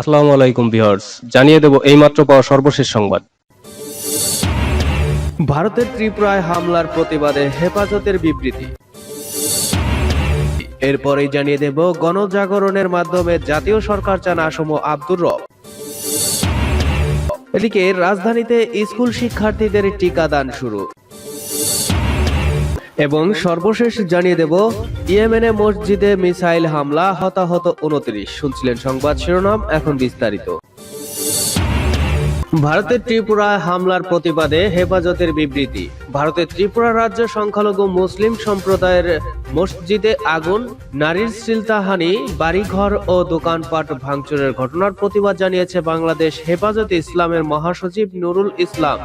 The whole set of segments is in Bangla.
আসসালামু আলাইকুম ভিউয়ার্স, জানিয়ে দেব এইমাত্র পাওয়া সর্বশেষ সংবাদ। ভারতের ত্রিপুরায় হামলার প্রতিবাদে হেফাজতের বিবৃতি। এরপরেই জানিয়ে দেব গণজাগরণের মাধ্যমে জাতীয় সরকার চান আসম আব্দুর রব। এদিকে রাজধানীতে স্কুল শিক্ষার্থীদের টিকাদান শুরু। এবং সর্বশেষ জানিয়ে দেব, ইয়েমেনে মসজিদে মিসাইল হামলা, হতাহত উনত্রিশ। শুনছিলেন সংবাদ শিরোনাম, এখন বিস্তারিত। ভারতের ত্রিপুরায় হামলার প্রতিবাদে হেফাজতের বিবৃতি। ভারতের ত্রিপুরা রাজ্য সংখ্যালঘু মুসলিম সম্প্রদায়ের মসজিদে আগুন, নারীর শ্লীলতাহানি বাড়িঘর ও দোকানপাট ভাঙচুরের ঘটনার প্রতিবাদ জানিয়েছে বাংলাদেশ হেফাজতে ইসলামের মহাসচিব নুরুল ইসলাম।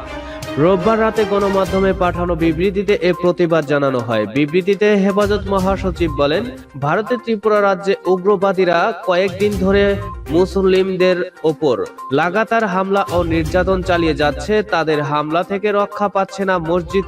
রোববার রাতে গণমাধ্যমে পাঠানো বিবৃতিতে এ প্রতিবাদ জানানো হয়। বিবৃতিতে হেফাজত মহাসচিব বলেন, ভারতের ত্রিপুরা রাজ্যে উগ্রবাদীরা কয়েকদিন ধরে মুসলিমদের ওপর লাগাতার হামলা ও নির্যাতন চালিয়ে যাচ্ছে। তাদের হামলা থেকে রক্ষা পাচ্ছে না মসজিদ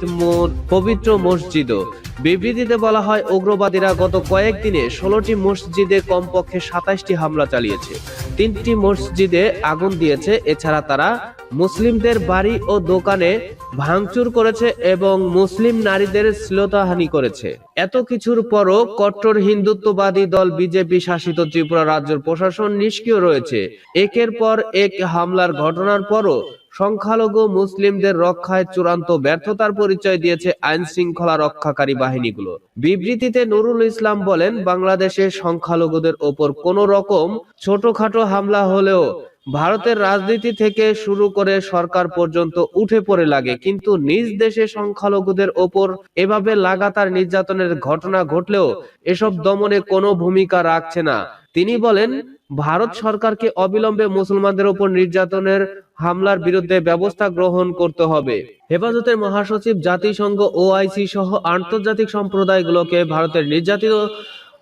পবিত্র মসজিদও। বিবৃতিতে বলা হয়, উগ্রবাদীরা গত কয়েকদিনে ষোলোটি মসজিদে কমপক্ষে সাতাইশটি হামলা চালিয়েছে। তিনটি মসজিদে আগুন দিয়েছে। এছাড়া তারা মুসলিমদের বাড়ি ও দোকানে ভাঙচুর করেছে এবং মুসলিম নারীদের শ্লীলতাহানি করেছে। এত কিছুর পরও কট্টর হিন্দুত্ববাদী দল বিজেপি শাসিত ত্রিপুরা রাজ্যের প্রশাসন নিষ্ক্রিয় রয়েছে। একের পর এক হামলার ঘটনার পরও সংখ্যালঘু মুসলিমদের রক্ষায় চূড়ান্ত ব্যর্থতার পরিচয় দিয়েছে আইন শৃঙ্খলা রক্ষাকারী বাহিনীগুলো। বিবৃতিতে নুরুল ইসলাম বলেন, বাংলাদেশে সংখ্যালঘুদের ওপর কোনো রকম ছোটখাটো হামলা হলেও ভারতের রাজনীতি থেকে শুরু করে সরকার পর্যন্ত উঠে পড়ে লাগে। কিন্তু নিজ দেশে সংখ্যালঘুদের ওপর এভাবে লাগাতার নির্যাতনের ঘটনা ঘটলেও এসব দমনে কোনো ভূমিকা রাখছে না। তিনি বলেন ভারত সরকারকে অবিলম্বে মুসলমানদের উপর নির্যাতনের হামলার বিরুদ্ধে ব্যবস্থা গ্রহণ করতে হবে। হেফাজতের মহাসচিব জাতিসংঘ ওআইসি সহ আন্তর্জাতিক সম্প্রদায়গুলোকে ভারতের নির্যাতিত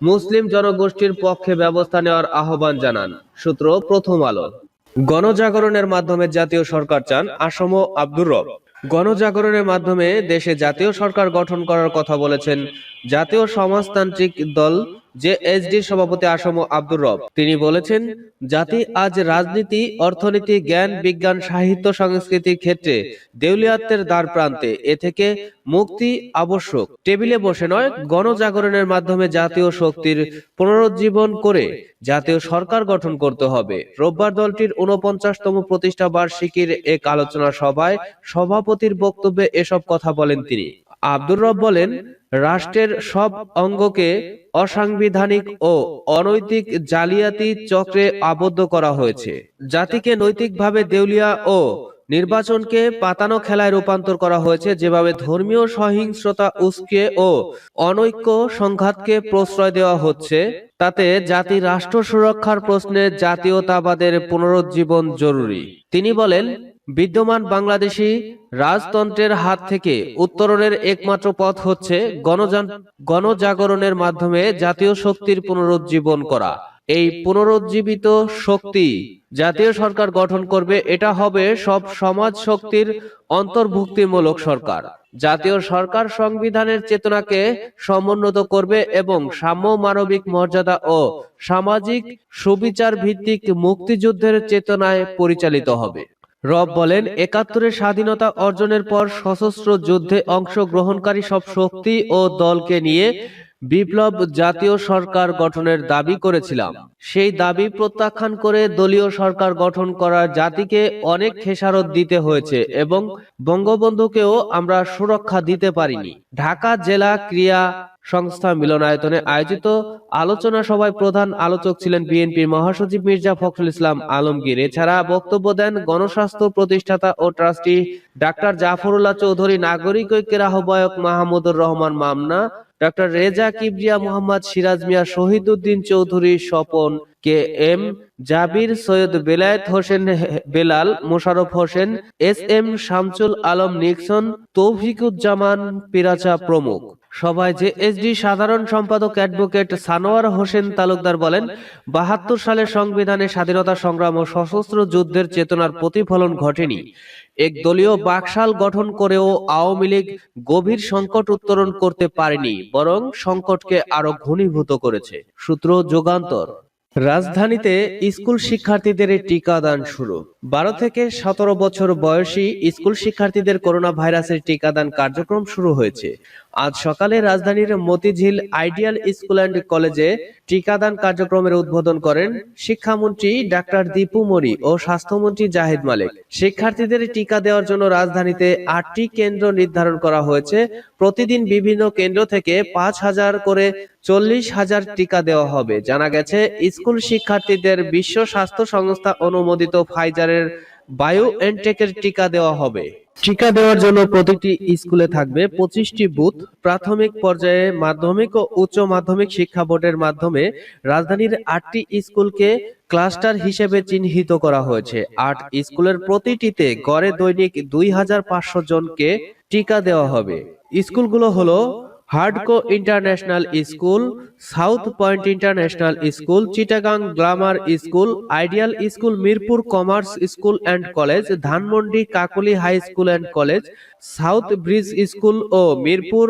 মুসলিম জনগোষ্ঠীর পক্ষে ব্যবস্থা নেওয়ার আহ্বান জানান। সূত্র প্রথম আলো গণজাগরণের মাধ্যমে জাতীয় সরকার চান আসম আব্দুর রব। গণজাগরণের মাধ্যমে দেশে জাতীয় সরকার গঠন করার কথা বলেছেন জাতীয় সমাজতান্ত্রিক দল জেএসডির সভাপতি আসম আব্দুর রব। তিনি বলেছেন, জাতি আজ রাজনীতি, অর্থনীতি, জ্ঞান, বিজ্ঞান, সাহিত্য, সংস্কৃতির ক্ষেত্রে দেউলিয়াত্বের দ্বার প্রান্তে। এ থেকে মুক্তি আবশ্যক। টেবিলে বসে নয়, গণজাগরণের মাধ্যমে জাতীয় শক্তির পুনরুজ্জীবন করে জাতীয় সরকার গঠন করতে হবে। রোববার দলটির উনপঞ্চাশতম প্রতিষ্ঠা বার্ষিকীর এক আলোচনা সভায় সভাপতির বক্তব্যে এসব কথা বলেন তিনি। আব্দুর রব বলেন, রাষ্ট্রের সব অঙ্গকে অসাংবিধানিক ও অনৈতিক জালিয়াতি চক্রে আবদ্ধ করা হয়েছে। জাতিকে নৈতিকভাবে দেউলিয়া ও নির্বাচনকে পাতানো খেলায় রূপান্তর করা হয়েছে, যেভাবে ধর্মীয় সহিংসতা উস্কে ও অনৈক্য সংঘাতকে প্রশ্রয় দেওয়া হচ্ছে। তাতে জাতি রাষ্ট্র সুরক্ষার প্রশ্নে জাতীয়তাবাদের পুনরুজ্জীবন জরুরি। তিনি বলেন বিদ্যমান বাংলাদেশি রাজতন্ত্রের হাত থেকে উত্তরণের একমাত্র পথ হচ্ছে গণজাগরণের মাধ্যমে জাতীয় শক্তির পুনরুজ্জীবন করা। এই পুনরুজ্জীবিত শক্তি জাতীয় সরকার গঠন করবে, এটা হবে সব সমাজ শক্তির অন্তর্ভুক্তিমূলক সরকার। জাতীয় সরকার সংবিধানের চেতনাকে সমুন্নত করবে এবং সাম্য মানবিক মর্যাদা ও সামাজিক সুবিচার ভিত্তিক মুক্তিযুদ্ধের চেতনায় পরিচালিত হবে। রব বলেন, একাত্তরের স্বাধীনতা অর্জনের পর সশস্ত্র যুদ্ধে অংশগ্রহণকারী সব শক্তি ও দলকে নিয়ে বিপ্লব জাতীয় সরকার গঠনের দাবি করেছিলাম। সেই দাবি প্রত্যাখ্যান করে দলীয় সরকার গঠন করার জাতিকে অনেক খেসারত দিতে হয়েছে এবং বঙ্গবন্ধুকেও আমরা সুরক্ষা দিতে পারিনি। ঢাকা জেলা ক্রিয়া সংস্থা মিলনায়তনে আয়োজিত আলোচনা সভায় প্রধান আলোচক ছিলেন বিএনপির মহাসচিব মির্জা ফখরুল ইসলাম আলমগীর। এছাড়া বক্তব্য দেন গণস্বাস্থ্য প্রতিষ্ঠাতা ও ট্রাস্টি ডাক্তার জাফরুল্লাহ চৌধুরী, নাগরিক ঐক্যের আহ্বায়ক Mahmudur Rahman Manna doctor Reza Kibria Mohammad, Siraj Mia Shahid Uddin Chowdhury, Swapan K M, Jabir Syed Belayet Hossain Belal Mosharraf Hossain, S M Shamsul Alam Nixon, Toufiquzzaman, Piracha প্রমুখ। সভায় জেএসডি সাধারণ সম্পাদক অ্যাডভোকেট সানোয়ার হোসেন তালুকদার বলেন, বাহাত্তর সালে সংবিধানে স্বাধীনতা সংগ্রাম ও সশস্ত্র যুদ্ধের চেতনার প্রতিফলন ঘটেনি। এক দলীয় বাকশাল গঠন করেও আওয়ামী লীগ গভীর সংকট উত্তরণ করতে পারেনি, বরং সংকটকে আরও ঘনীভূত করেছে। সূত্র যুগান্তর। রাজধানীতে স্কুল শিক্ষার্থীদের টিকাদান শুরু। বারো থেকে সতেরো বছর বয়সী স্কুল শিক্ষার্থীদের করোনা ভাইরাসের টিকাদান কার্যক্রম শুরু হয়েছে। আজ সকালে রাজধানীর মতিঝিল আইডিয়াল স্কুল অ্যান্ড কলেজে টিকাদান কার্যক্রমের উদ্বোধন করেন শিক্ষামন্ত্রী ডাক্তার দীপু মরি ও স্বাস্থ্যমন্ত্রী জাহিদ মালিক। শিক্ষার্থীদের টিকা দেওয়ার জন্য রাজধানীতে আটটি কেন্দ্র নির্ধারণ করা হয়েছে। প্রতিদিন বিভিন্ন কেন্দ্র থেকে পাঁচ হাজার করে চল্লিশ হাজার টিকা দেওয়া হবে। জানা গেছে, স্কুল শিক্ষার্থীদের বিশ্ব স্বাস্থ্য সংস্থা অনুমোদিত ফাইজারের বায়ো এনটেকের টিকা দেওয়া হবে। টিকা দেওয়ার জন্য প্রতিটি স্কুলে থাকবে পঁচিশটি বুথ, প্রাথমিক পর্যায়ে মাধ্যমিক ও উচ্চ মাধ্যমিক শিক্ষা বোর্ডের মাধ্যমে রাজধানীর আটটি স্কুলকে ক্লাস্টার হিসেবে চিহ্নিত করা হয়েছে। আট স্কুলের প্রতিটিতে গড়ে দৈনিক দুই হাজার পাঁচশো জনকে টিকা দেওয়া হবে। স্কুলগুলো হলো Hardco international school south point international school Chittagong grammar school ideal school Mirpur commerce school and college Dhanmondi Kakoli high school and college south breeze school O Mirpur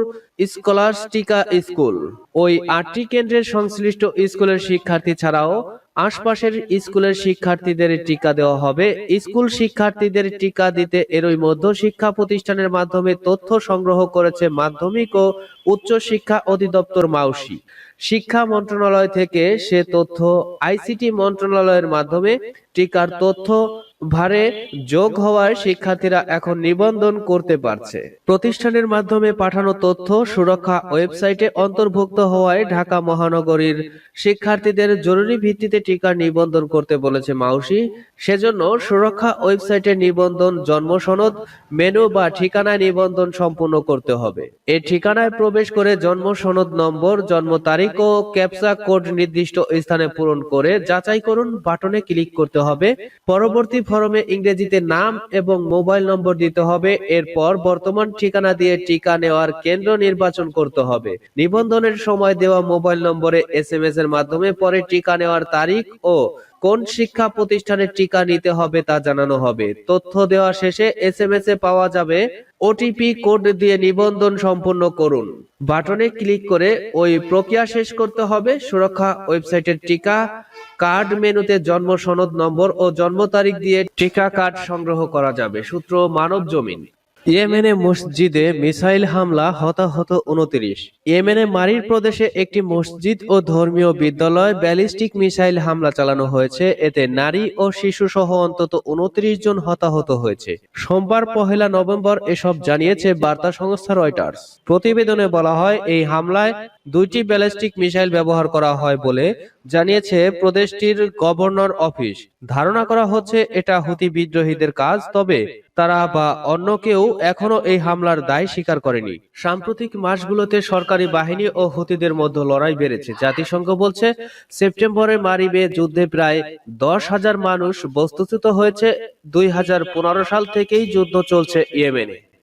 Scholastica school ওই আটটি কেন্দ্রের সংশ্লিষ্ট স্কুলের শিক্ষার্থী ছাড়াও আশপাশের স্কুলের শিক্ষার্থীদের টিকা দেওয়া হবে। স্কুল শিক্ষার্থীদের টিকা দিতে এরই মধ্যে শিক্ষা প্রতিষ্ঠানের মাধ্যমে তথ্য সংগ্রহ করেছে মাধ্যমিক ও উচ্চ শিক্ষা অধিদপ্তর মাউসি। শিক্ষা মন্ত্রণালয় থেকে সে তথ্য আইসিটি মন্ত্রণালয়ের মাধ্যমে টিকার তথ্য ভারে যোগ হওয়ায় শিক্ষার্থীরা এখন নিবন্ধন করতে পারছে। প্রতিষ্ঠানের মাধ্যমে পাঠানো তথ্য সুরক্ষা ওয়েবসাইটে অন্তর্ভুক্ত হওয়ায় ঢাকা মহানগরীর শিক্ষার্থীদের জরুরি ভিত্তিতে টিকা নিবন্ধন করতে বলেছে মাউসি। সেজন্য সুরক্ষা ওয়েবসাইটে নিবন্ধন জন্ম সনদ মেনু বা ঠিকানায় নিবন্ধন সম্পূর্ণ করতে হবে। এই ঠিকানায় প্রবেশ করে জন্ম সনদ নম্বর জন্ম তারিখ ও ক্যাপসা কোড নির্দিষ্ট স্থানে পূরণ করে যাচাই করুন। বাটনে ক্লিক করতে হবে। পরবর্তী ফরমে ইংরেজিতে নাম এবং মোবাইল নম্বর দিতে হবে। এরপর বর্তমান ঠিকানা দিয়ে টিকা নেওয়ার কেন্দ্র নির্বাচন করতে হবে। নিবন্ধনের সময় দেওয়া মোবাইল নম্বরে এস এর মাধ্যমে পরে টিকা নেওয়ার তারিখ ও কোন শিক্ষা প্রতিষ্ঠানে টিকা নিতে হবে তা জানানো হবে। তথ্য দেওয়া শেষে এসএমএস এ পাওয়া যাবে ওটিপি কোড দিয়ে নিবন্ধন সম্পূর্ণ করুন। বাটনে ক্লিক করে ওই প্রক্রিয়া শেষ করতে হবে। সুরক্ষা ওয়েবসাইটের টিকা কার্ড মেনুতে জন্ম সনদ নম্বর ও জন্ম তারিখ দিয়ে টিকা কার্ড সংগ্রহ করা যাবে। সূত্র মানব জমিন। ইয়েমেনে মসজিদে মিসাইল হামলা হতাহত উনত্রিশ। ইয়েমেনে মারির প্রদেশে একটি মসজিদ ও ধর্মীয় বিদ্যালয় ব্যালিস্টিক মিসাইল হামলা চালানো হয়েছে। এতে নারী ও শিশু সহ অন্তত উনত্রিশ জন হতাহত হয়েছে। সোমবার পহেলা নভেম্বর এসব জানিয়েছে বার্তা সংস্থা রয়টার্স। প্রতিবেদনে বলা হয়, এই হামলায় দুইটি ব্যালিস্টিক মিসাইল ব্যবহার করা হয় বলে জানিয়েছে প্রদেশটির গভর্নর অফিস। ধারণা করা হচ্ছে এটা হুতি বিদ্রোহীদের কাজ, তবে তারা বা অন্য কেউ এখনও এই হামলার দায় স্বীকার করেনি। সাম্প্রতিক মাসগুলোতে সরকারি বাহিনী ও হুতিদের মধ্যে লড়াই বেড়েছে। জাতিসংঘ বলছে, সেপ্টেম্বরে মারিবে যুদ্ধে প্রায় দশ হাজার মানুষ বস্তুচ্যুত হয়েছে। দুই হাজার পনেরো সাল থেকেই যুদ্ধ চলছে ইয়েমেনে।